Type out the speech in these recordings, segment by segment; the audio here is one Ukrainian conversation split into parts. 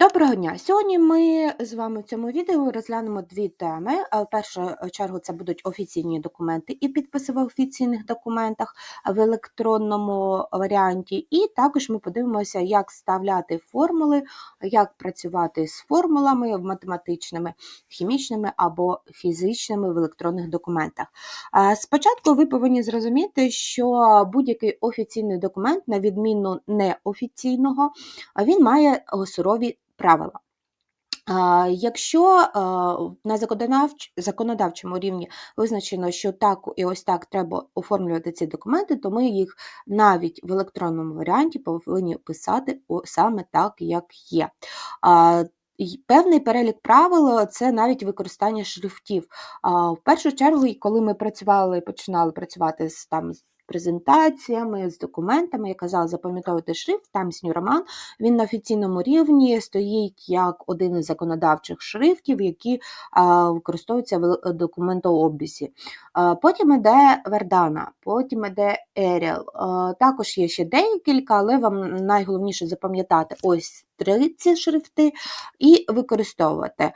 Доброго дня! Сьогодні ми з вами в цьому відео розглянемо дві теми. В першу чергу це будуть офіційні документи і підписи в офіційних документах в електронному варіанті. І також ми подивимося, як вставляти формули, як працювати з формулами математичними, хімічними або фізичними в електронних документах. Спочатку ви повинні зрозуміти, що будь-який офіційний документ, на відміну неофіційного, він має сурові правила. Якщо на законодавчому рівні визначено, що так і ось так треба оформлювати ці документи, то ми їх навіть в електронному варіанті повинні писати саме так, як є. Певний перелік правил це навіть використання шрифтів. В першу чергу, коли ми працювали, починали працювати з там презентаціями, з документами. Я казала, запам'ятовувати шрифт, там New Він на офіційному рівні стоїть як один із законодавчих шрифтів, які використовуються в документообізі. Потім йде Вердана, потім йде Arial. Також є ще декілька, але вам найголовніше запам'ятати ось ці шрифти і використовувати.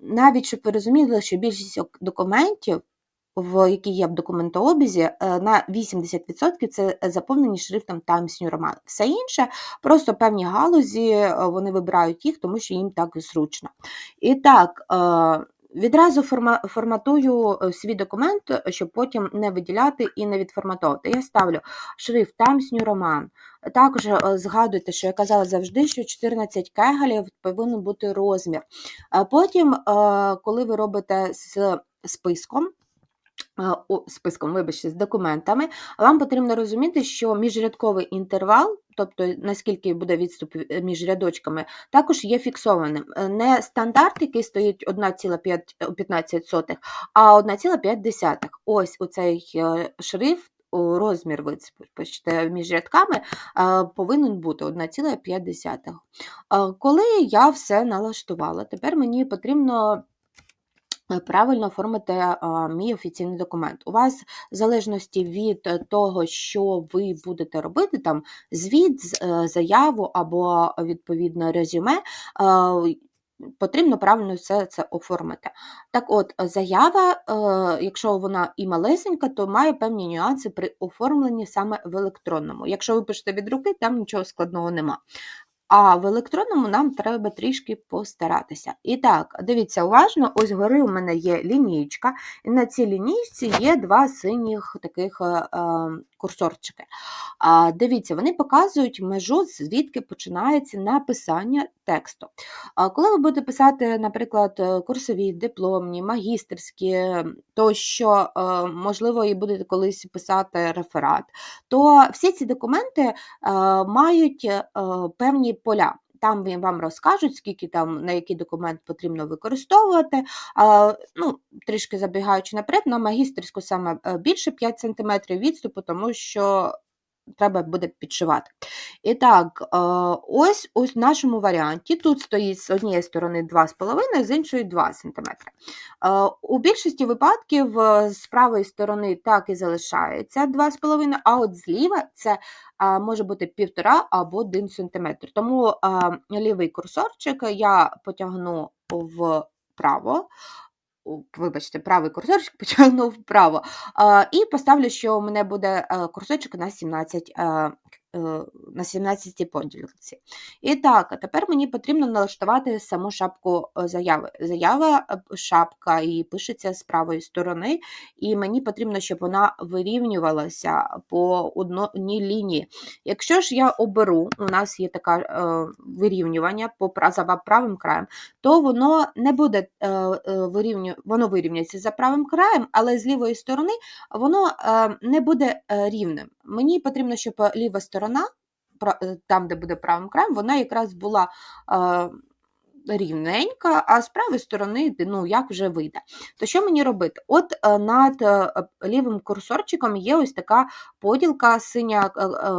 Навіть щоб ви розуміли, що більшість документів в які є в документообізі, е, на 80% це заповнені шрифтом Times New Roman. Все інше, просто певні галузі, е, вони вибирають їх, тому що їм так зручно. І так, е, відразу форматую свій документ, щоб потім не виділяти і не відформатовувати. Я ставлю шрифт Times New Roman. Також згадуйте, що я казала завжди, що 14 кегалів повинен бути розмір. Потім, коли ви робите з списком, списком, вибачте, з документами, вам потрібно розуміти, що міжрядковий інтервал, тобто наскільки буде відступ е, між рядочками, також є фіксованим. Е, не стандарт, який стоїть 1,15, е, а 1,5. Ось у цей шрифт. Розмір випишете між рядками повинен бути 1,5. Коли я все налаштувала, тепер мені потрібно правильно оформити мій офіційний документ. У вас, в залежності від е, того, що ви будете робити, там звіт, е, заяву або відповідно резюме. Потрібно правильно все це оформити. Так от, заява, якщо вона і малесенька, то має певні нюанси при оформленні саме в електронному. Якщо ви пишете від руки, там нічого складного нема. А в електронному нам треба трішки постаратися. І так, дивіться уважно, ось гори у мене є лінійка, і на цій лінійці є два синіх таких е, е, курсорчики. А, Дивіться, вони показують межу, звідки починається написання тексту. А, Коли ви будете писати, наприклад, е, курсові, дипломні, магістерські, тощо, можливо, і будете колись писати реферат, то всі ці документи мають певні поля. Там вам розкажуть, скільки там на який документ потрібно використовувати. А, ну, Трішки забігаючи наперед, на магістерську саме е, більше 5 см відступу, тому що треба буде підшивати. І так, е, ось в нашому варіанті. Тут стоїть з однієї сторони 2,5, з іншої 2 см. Е, у більшості випадків е, з правої сторони так і залишається 2,5, а от зліва це може бути 1,5 або 1 см. Тому лівий курсорчик я потягну вправо, вибачте, правий курсорчик потягнув вправо. І поставлю, що у мене буде е, курсорчик на 17 Е, на 17 поділці. І так, тепер мені потрібно налаштувати саму шапку е, заяви. Заява е, шапка і пишеться з правої сторони, і мені потрібно, щоб вона вирівнювалася по одній лінії. Якщо ж я оберу, у нас є таке вирівнювання по за правим краєм, то воно не буде вирівню, воно вирівняється за правим краєм, але з лівої сторони воно не буде рівним. Мені потрібно, щоб ліва сторона, е, там, де буде правим краєм, вона якраз була е, рівненька, а з правої сторони, ну, як вже вийде. То що мені робити? От е, над е, лівим курсорчиком є ось така поділка синя, е, е,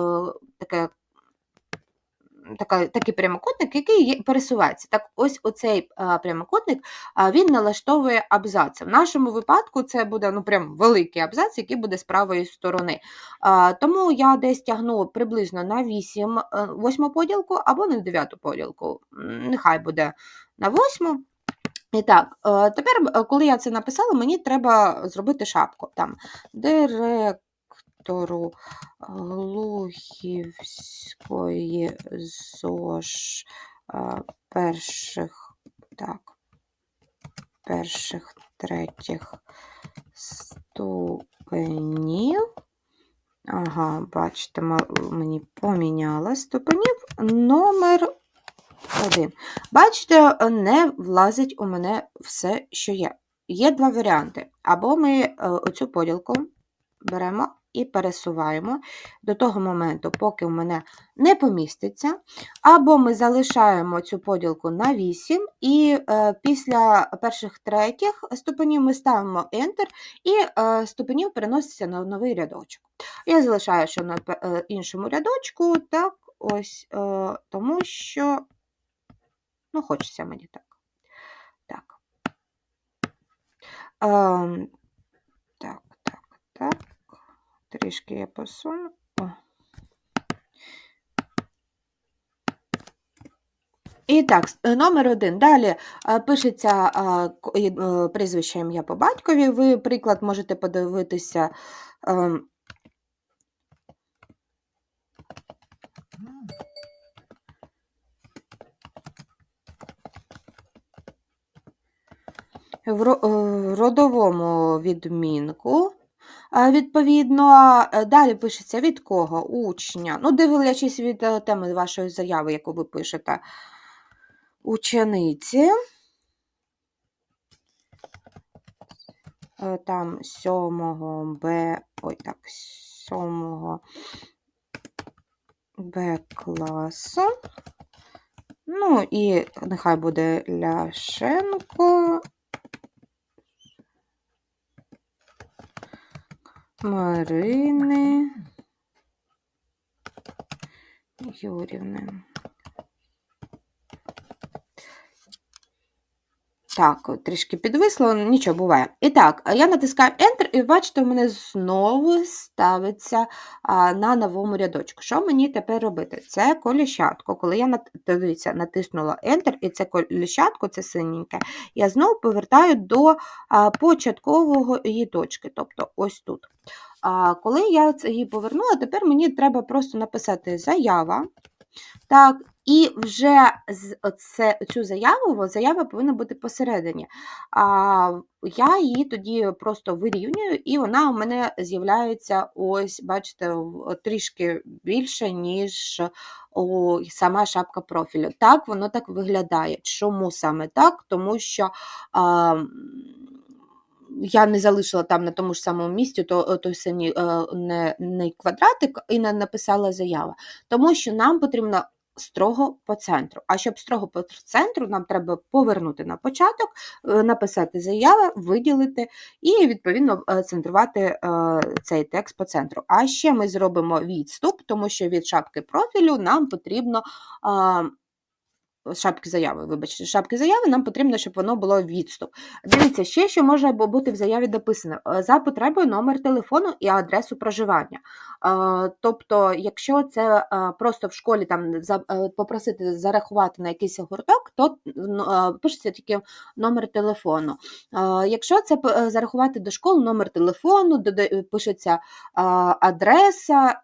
таке така, такий прямокутник, який пересувається. Так ось оцей а, прямокутник а, він налаштовує абзаци. В нашому випадку це буде ну, прям великий абзац, який буде з правої сторони. А, тому я десь тягну приблизно на 8 восьму поділку або на 9 поділку. Нехай буде на восьму. І так, е, тепер, коли я це написала, мені треба зробити шапку. Там Директору Глухівської ЗОЖ е, перших, так, перших третіх ступенів. Ага, бачите, мені поміняла ступенів номер один. Бачите, не влазить у мене все, що є. Є два варіанти. Або ми е, оцю поділку беремо і пересуваємо до того моменту, поки у мене не поміститься. Або ми залишаємо цю поділку на 8, і е, після перших третіх ступенів ми ставимо Enter, і е, ступенів переноситься на новий рядочок. Я залишаю, що на е, іншому рядочку, так, ось, е, тому що Ну, хочеться мені так. Так. Ем, так, так, так. Трішки я посуну. О. І так, е, номер один. Далі е, пишеться е, прізвище ім'я по батькові. Ви приклад можете подивитися. Ем, в родовому відмінку. Відповідно, далі пишеться від кого? Учня. Ну, дивлячись від е, теми вашої заяви, яку ви пишете учениці. Е, там 7 Б, ой, так, 7 Б класу. Ну, і нехай буде Ляшенко Марини Юрівни. Так, трішки підвисло, нічого буває. І так, я натискаю Enter, і бачите, у мене знову ставиться а, на новому рядочку. Що мені тепер робити? Це коліщатко. Коли я дивіться, натиснула Enter, і це коліщатко, це синеньке, я знову повертаю до а, початкового її точки, тобто ось тут. А, Коли я її повернула, тепер мені треба просто написати заява. Так, і вже це, цю заяву, заява повинна бути посередині. А, Я її тоді просто вирівнюю, і вона у мене з'являється, ось, бачите, трішки більше, ніж о, сама шапка профілю. Так, воно так виглядає. Чому саме так? Тому що. А, я не залишила там на тому ж самому місці то, той самий не, не квадратик і не написала заява, тому що нам потрібно строго по центру. А щоб строго по центру, нам треба повернути на початок, е, написати заяви, виділити і, відповідно, е, центрувати е, цей текст по центру. А ще ми зробимо відступ, тому що від шапки профілю нам потрібно шапки заяви, вибачте, шапки заяви, нам потрібно, щоб воно було відступ. Дивіться, ще що може бути в заяві дописано: е, за потребою номер телефону і адресу проживання. Е, тобто, якщо це е, просто в школі там попросити зарахувати на якийсь гурток, то пишеться тільки номер телефону. Якщо це зарахувати до школи, номер телефону, пишеться адреса,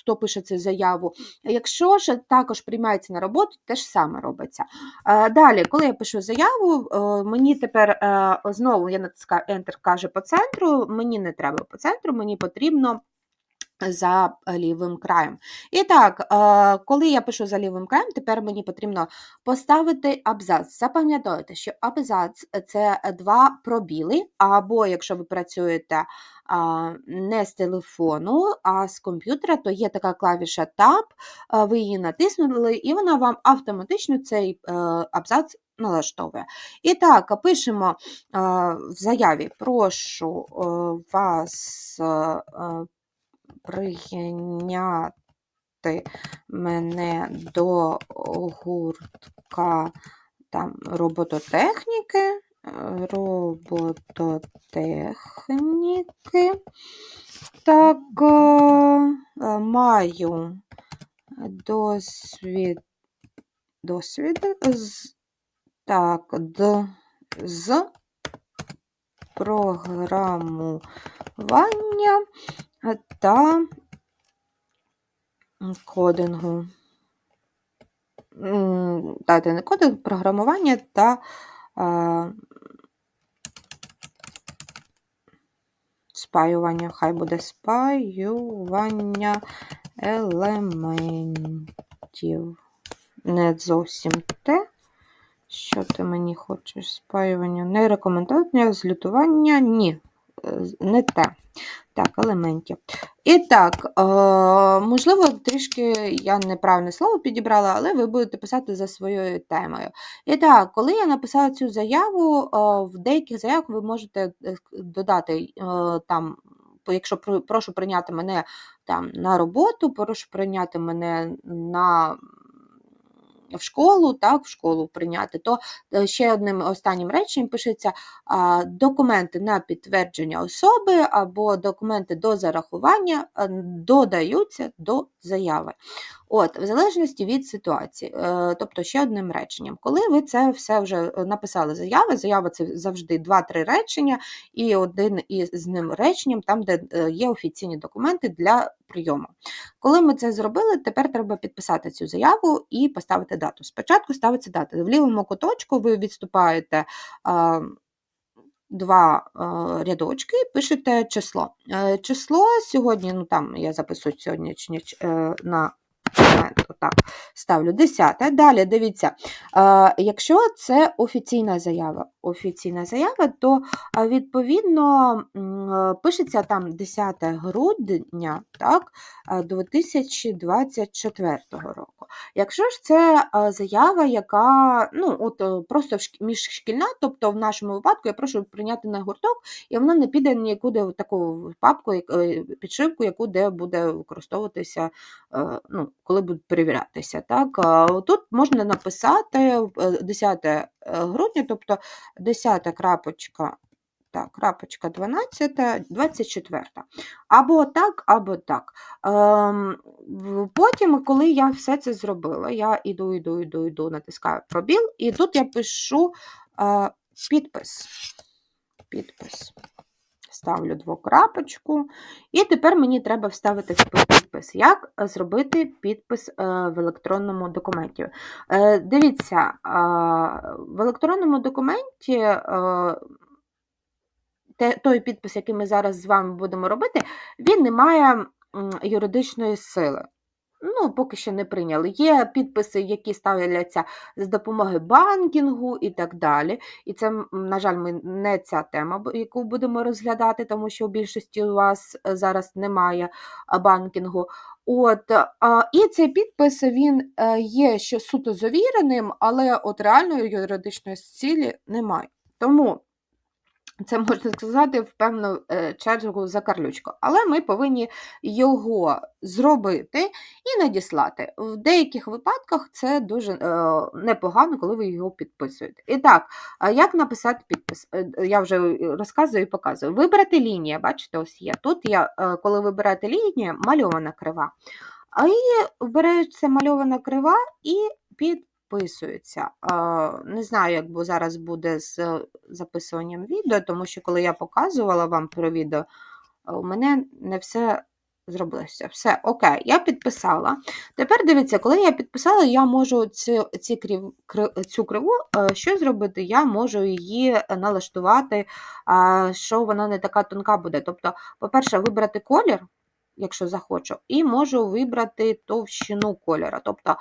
хто пише цю заяву. Якщо ж також приймається на роботу, теж саме саме робиться. Далі, коли я пишу заяву, е, мені тепер е, знову я натискаю Enter, каже по центру, мені не треба по центру, мені потрібно. За лівим краєм. І так, е, коли я пишу за лівим краєм, тепер мені потрібно поставити абзац. Запам'ятайте, що абзац це два пробіли, або якщо ви працюєте не з телефону, а з комп'ютера, то є така клавіша Tab, ви її натиснули, і вона вам автоматично цей е, абзац налаштовує. І так, пишемо в заяві: прошу е, вас прийняти мене до гуртка там, робототехніки, робототехніки. Так, е, маю досвід, досвід з, так, д, з програмування та кодингу. Дайте не кодинг, програмування та а, спаювання. Хай буде спаювання елементів. Не зовсім те, що ти мені хочеш. Спаювання. Не рекомендовано, злютування. Ні, е, не те. Так, елементів. І так, е, можливо, трішки я неправильне слово підібрала, але ви будете писати за своєю темою. І так, коли я написала цю заяву, е, в деяких заявах ви можете е, додати там. Якщо про- прошу прийняти мене там на роботу, прошу прийняти мене на в школу, так, в школу прийняти, то е, ще одним останнім реченням пишеться документи на підтвердження особи або документи до зарахування е, додаються до заяви. От, в залежності від ситуації, е, тобто ще одним реченням. Коли ви це все вже е, написали заяви, заява це завжди 2-3 речення, і один із ним реченням, там, де е, є офіційні документи для прийому. Коли ми це зробили, тепер треба підписати цю заяву і поставити дату. Спочатку ставиться дата. В лівому куточку ви відступаєте. Два рядочки пишете число. Число сьогодні, ну там я записую сьогоднішнє е, на момент, отак, ставлю 10. Далі дивіться, е, якщо це офіційна заява, офіційна заява, то е, відповідно е, пишеться там 10 грудня так, е, 2024 року. Якщо ж це е, заява, яка ну, от, е, просто міжшкільна, тобто в нашому випадку я прошу прийняти на гурток, і вона не піде нікуди в таку папку, е, підшивку, яку де буде використовуватися ну, коли будуть перевірятися. Так? Тут можна написати е, 10 грудня, тобто 10 крапочка. Так, крапочка 12, 24. Або так, або так. Ем, потім, коли я все це зробила, я іду, іду, іду, іду, натискаю пробіл, і тут я пишу е, підпис. Підпис. Ставлю двокрапочку. І тепер мені треба вставити підпис. Як зробити підпис е, в електронному документі? Е, Дивіться, е, в електронному документі той підпис, який ми зараз з вами будемо робити, він не має юридичної сили. Ну, поки що не прийняли. Є підписи, які ставляться з допомоги банкінгу і так далі. І це, на жаль, ми не ця тема, яку будемо розглядати, тому що у більшості у вас е, зараз немає банкінгу. От, і цей підпис він е, є ще суто завіреним, але от реальної юридичної цілі немає. Тому це можна сказати в певну е, чергу за карлючку. Але ми повинні його зробити і надіслати. В деяких випадках це дуже е, непогано, коли ви його підписуєте. І так, як написати підпис? Е, Я вже розказую і показую. Вибрати лінія, бачите, ось є. Тут я, коли вибираєте лінію, мальована крива. А і береться мальована крива і підписується. А, Не знаю, як зараз буде з записуванням відео, тому що коли я показувала вам про відео, у мене не все зробилося. Все, окей, я підписала. Тепер дивіться, коли я підписала, я можу цю, ці крив, цю криву е, що зробити? Я можу її налаштувати, що вона не така тонка буде. Тобто, по-перше, вибрати колір. Якщо захочу, і можу вибрати товщину кольора, тобто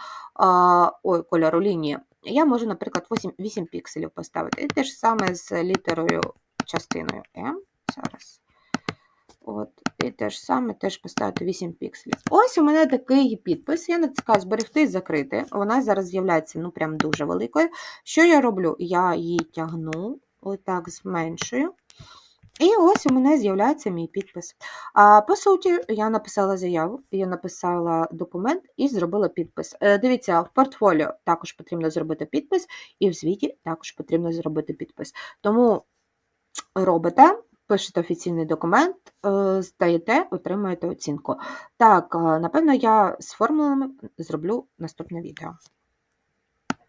ой, кольору лінії. Я можу, наприклад, 8, 8 пікселів поставити. І те ж саме з літерою частиною М. Зараз. От, і те ж саме теж поставити 8 пікселів. Ось у мене такий підпис. Я натискаю зберегти і закрити. Вона зараз з'являється ну прям дуже великою. Що я роблю? Я її тягну, отак зменшую. І ось у мене з'являється мій підпис. А по суті, я написала заяву, я написала документ і зробила підпис. Е, Дивіться, в портфоліо також потрібно зробити підпис, і в звіті також потрібно зробити підпис. Тому робите, пишете офіційний документ, е, здаєте, отримуєте оцінку. Так, е, напевно, я з формулами зроблю наступне відео.